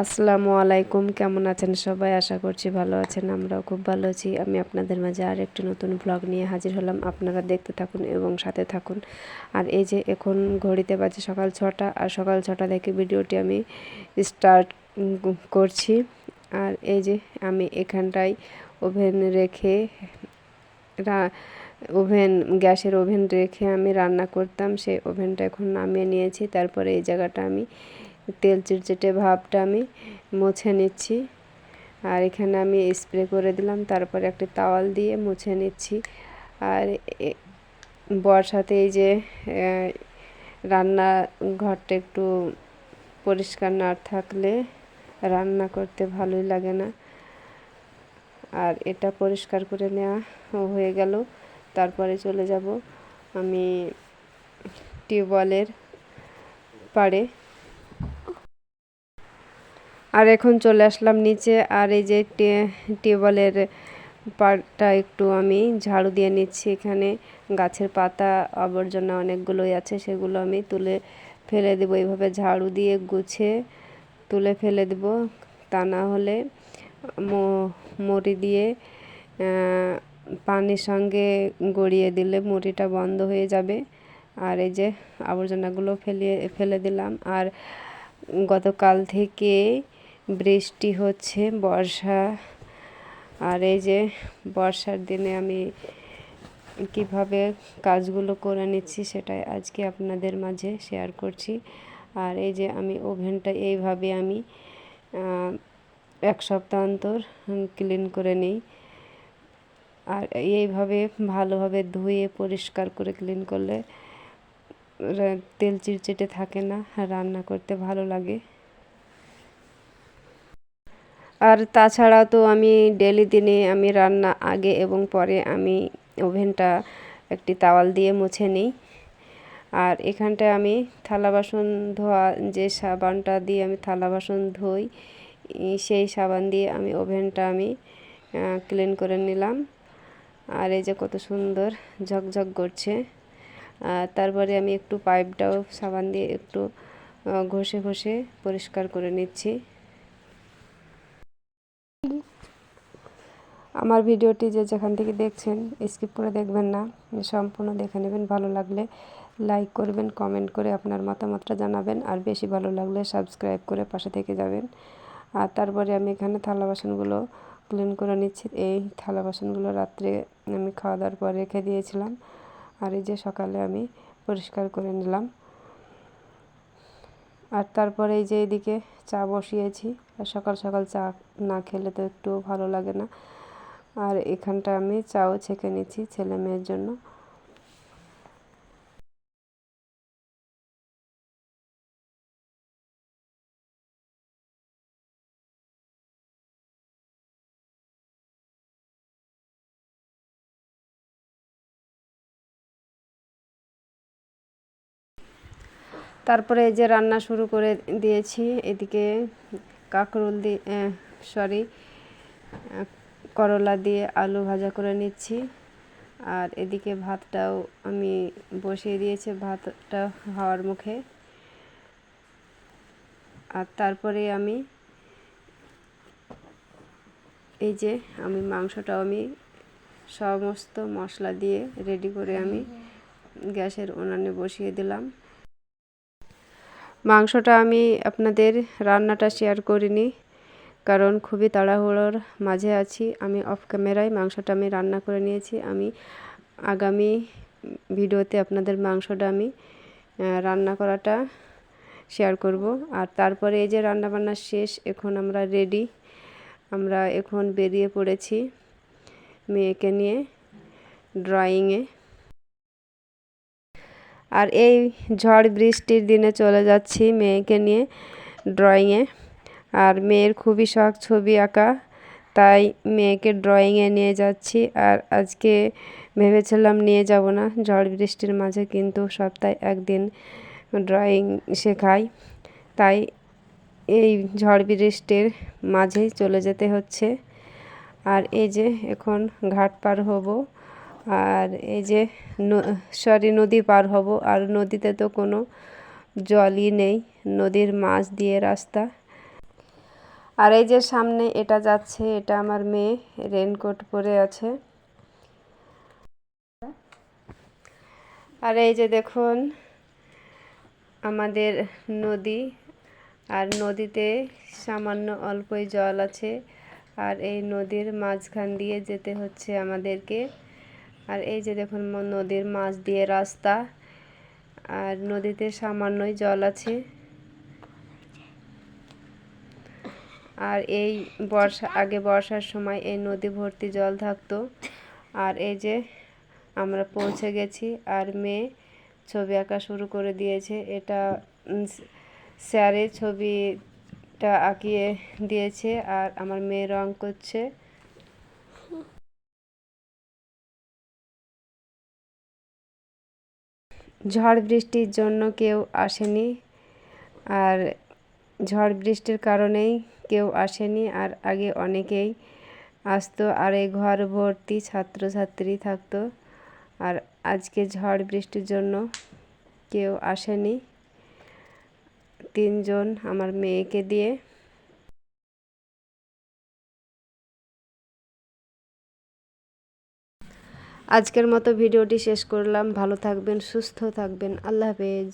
আসসালামু আলাইকুম, কেমন আছেন সবাই? আশা করছি ভালো আছেন, আমরাও খুব ভালো আছি। আমি আপনাদের মাঝে আর একটি নতুন ব্লগ নিয়ে হাজির হলাম। আপনারা দেখতে থাকুন এবং সাথে থাকুন। আর এই যে এখন ঘড়িতে বাজে সকাল ছটা, আর সকাল ছটা থেকে ভিডিওটি আমি স্টার্ট করছি। আর এই যে আমি এখানটায় ওভেন রেখে ওভেন গ্যাসের ওভেন রেখে আমি রান্না করতাম। সেই ওভেনটা এখন নামিয়ে নিয়েছি। তারপরে এই জায়গাটা আমি তেল চিটচিটে ভাবটা আমি মুছে নিচ্ছি। আর এখানে আমি স্প্রে করে দিলাম, তারপরে একটি তাওয়াল দিয়ে মুছে নিচ্ছি। আর বর্ষাতে এই যে রান্না ঘরটা একটু পরিষ্কার না থাকলে রান্না করতে ভালোই লাগে না। আর এটা পরিষ্কার করে নেওয়া হয়ে গেল। তারপরে চলে যাব আমি টিউবওয়েলের পাড়ে। আর এখন চলে আসলাম নিচে, আর এই যে টেবলের পাটা একটু আমি ঝাড়ু দিয়ে নিচ্ছি এখানে। গাছের পাতা, আবর্জনা অনেকগুলোই আছে, সেগুলো আমি তুলে ফেলে দেবো। এইভাবে ঝাড়ু দিয়ে গুছে তুলে ফেলে দেব। তা না হলে মুড়ি দিয়ে পানির সঙ্গে গড়িয়ে দিলে মুড়িটা বন্ধ হয়ে যাবে। আর এই যে আবর্জনাগুলো ফেলিয়ে, ফেলে দিলাম। আর গতকাল থেকে বৃষ্টি হচ্ছে, বর্ষা। আর এই যে বর্ষার দিনে আমি কীভাবে কাজগুলো করে নিচ্ছি সেটাই আজকে আপনাদের মাঝে শেয়ার করছি। আর এই যে আমি ওভেনটা এইভাবে আমি এক সপ্তাহ অন্তর ক্লিন করে নিই। আর এইভাবে ভালোভাবে ধুয়ে, পরিষ্কার করে ক্লিন করলে তেল চিটচিটে থাকে না, রান্না করতে ভালো লাগে। আর তাছাড়া তো আমি ডেলি দিনে আমি রান্না আগে এবং পরে আমি ওভেনটা একটি তাওয়াল দিয়ে মুছে নিই। আর এখানটায় আমি থালা বাসন ধোয়া, যে সাবানটা দিয়ে আমি থালা বাসন ধুই সেই সাবান দিয়ে আমি ওভেনটা আমি ক্লিন করে নিলাম। আর এই যে কত সুন্দর ঝকঝক করছে। তারপরে আমি একটু পাইপটাও সাবান দিয়ে একটু ঘষে ঘষে পরিষ্কার করে নিচ্ছি। আমার ভিডিওটি যে যেখান থেকে দেখছেন স্কিপ করে দেখবেন না। সম্পূর্ণ দেখে নেবেন, ভালো লাগলে লাইক করবেন কমেন্ট করে আপনার মতামতটা জানাবেন, আর বেশি ভালো লাগলে সাবস্ক্রাইব করে পাশে থেকে যাবেন। আর তারপরে আমি এখানে থালা বাসনগুলো ক্লিন করে নিচ্ছি। এই থালা বাসনগুলো রাত্রে আমি খাওয়া দাওয়ার পর রেখে দিয়েছিলাম। আর এই যে সকালে আমি পরিষ্কার করে নিলাম। আর তারপরে এই যে এদিকে চা বসিয়েছি। আর সকাল সকাল চা না খেলে তো একটু ভালো লাগে না। আর এখানটা আমি চাও ছেঁকে নিচ্ছি ছেলে মেয়ের জন্য। তারপরে এই যে রান্না শুরু করে দিয়েছি, এদিকে কাঁকরোল দিয়ে সরি করলা দিয়ে আলু ভাজা করে নিচ্ছি। আর এদিকে ভাতটাও আমি বসিয়ে দিয়েছি, ভাতটা হওয়ার মুখে। আর তারপরে আমি এই যে আমি মাংসটাও আমি সমস্ত মশলা দিয়ে রেডি করে আমি গ্যাসের উনানে বসিয়ে দিলাম। মাংসটা আমি আপনাদের রান্নাটা শেয়ার করিনি। কারণ খুবই তাড়াহুড়োর মাঝে আছি। আমি অফ ক্যামেরায় মাংসটা আমি রান্না করে নিয়েছি। আমি আগামী ভিডিওতে আপনাদের মাংসটা আমি রান্না করাটা শেয়ার করব। আর তারপরে এই যে রান্নাবান্না শেষ, এখন আমরা রেডি আমরা এখন বেরিয়ে পড়েছি মেয়েকে নিয়ে ড্রয়িংয়ে আর এই ঝড় বৃষ্টির দিনে চলে যাচ্ছি মেয়েকে নিয়ে ড্রয়িংয়ে আর মেয়ের খুবই শখ ছবি আঁকা। তাই মেয়েকে ড্রয়িংয়ে নিয়ে যাচ্ছি আর আজকে ভেবেছিলাম নিয়ে যাব না। ঝড় বৃষ্টির মাঝে কিন্তু সপ্তাহে একদিন ড্রয়িং শেখাই। তাই এই ঝড় বৃষ্টির মাঝেই চলে যেতে হচ্ছে। আর এই যে এখন ঘাট পার হব আর এই যে সরি, নদী পার হব। আর নদীতে তো কোনো জলই নেই। নদীর মাছ দিয়ে রাস্তা। আর এই যে সামনে এটা যাচ্ছে, এটা আমার মেয়ে রেনকোট পরে আছে। আর এই যে দেখুন, আমাদের নদী, আর নদীতে সামান্য অল্পই জল আছে, আর এই নদীর মাঝখান দিয়ে যেতে হচ্ছে আমাদেরকে। আর এই যে দেখুন নদীর মাছ দিয়ে রাস্তা, আর নদীতে সামান্যই জল আছে। আর এই বর্ষা, আগে বর্ষার সময় এই নদী ভর্তি জল থাকতো। আর এই যে আমরা পৌঁছে গেছি আর মেয়ে ছবি আঁকা শুরু করে দিয়েছে। এটা স্যারে ছবিটা আঁকিয়ে দিয়েছে আর আমার মেয়ে রং করছে। ঝড় বৃষ্টির জন্য কেউ আসেনি। আর ঝড় বৃষ্টির কারণেই কেউ আসেনি আর আগে অনেকেই আসতো আর এই ঘর ভর্তি ছাত্রছাত্রী থাকতো আর আজকে ঝড় বৃষ্টির জন্য কেউ আসেনি। তিনজন আমার মেয়েকে দিয়ে। আজকের মতো ভিডিওটি শেষ করলাম। ভালো থাকবেন, সুস্থ থাকবেন। আল্লাহ হাফেজ।